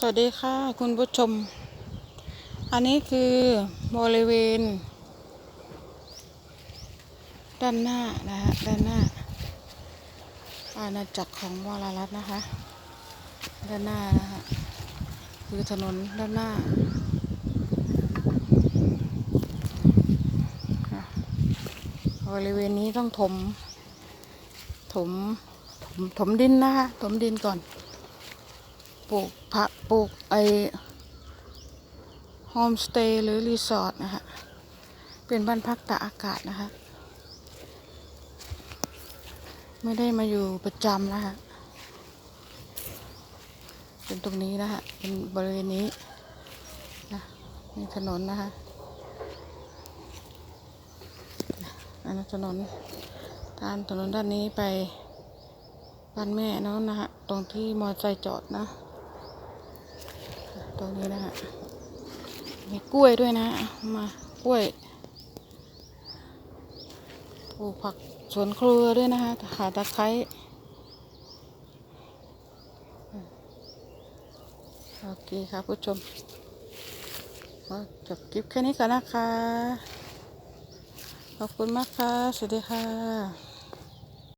สวัสดีค่ะคุณผู้ชม อันนี้คือบริเวณ ด้านหน้านะฮะด้านหน้า อาณาจักรของวรรัตน์นะคะ ด้านหน้านะฮะคือถนนด้านหน้าบริเวณนี้ต้องถม ถม ถมถมดินนะคะถมดินก่อน ปลูกผักปลูกไอโฮมสเตย์หรือรีสอร์ทนะคะเป็นบ้านพักตากอากาศนะคะไม่ได้มาอยู่ประจำนะคะเป็นตรงนี้นะคะเป็นบริเวณนี้นะมีถนนนะคะอันนั้นถนนตามถนนด้านนี้ไปบ้านแม่เนาะนะฮะตรงที่มอเตอร์ไซค์จอดนะ ตรงนี้นะฮะมีกล้วยด้วยนะ มากล้วยปลูกผักสวนครัวด้วยนะคะขาตะไคร้โอเคค่ะผู้ชมก็จบคลิปแค่นี้ก่อนนะคะ ขอบคุณมากค่ะ สวัสดีค่ะ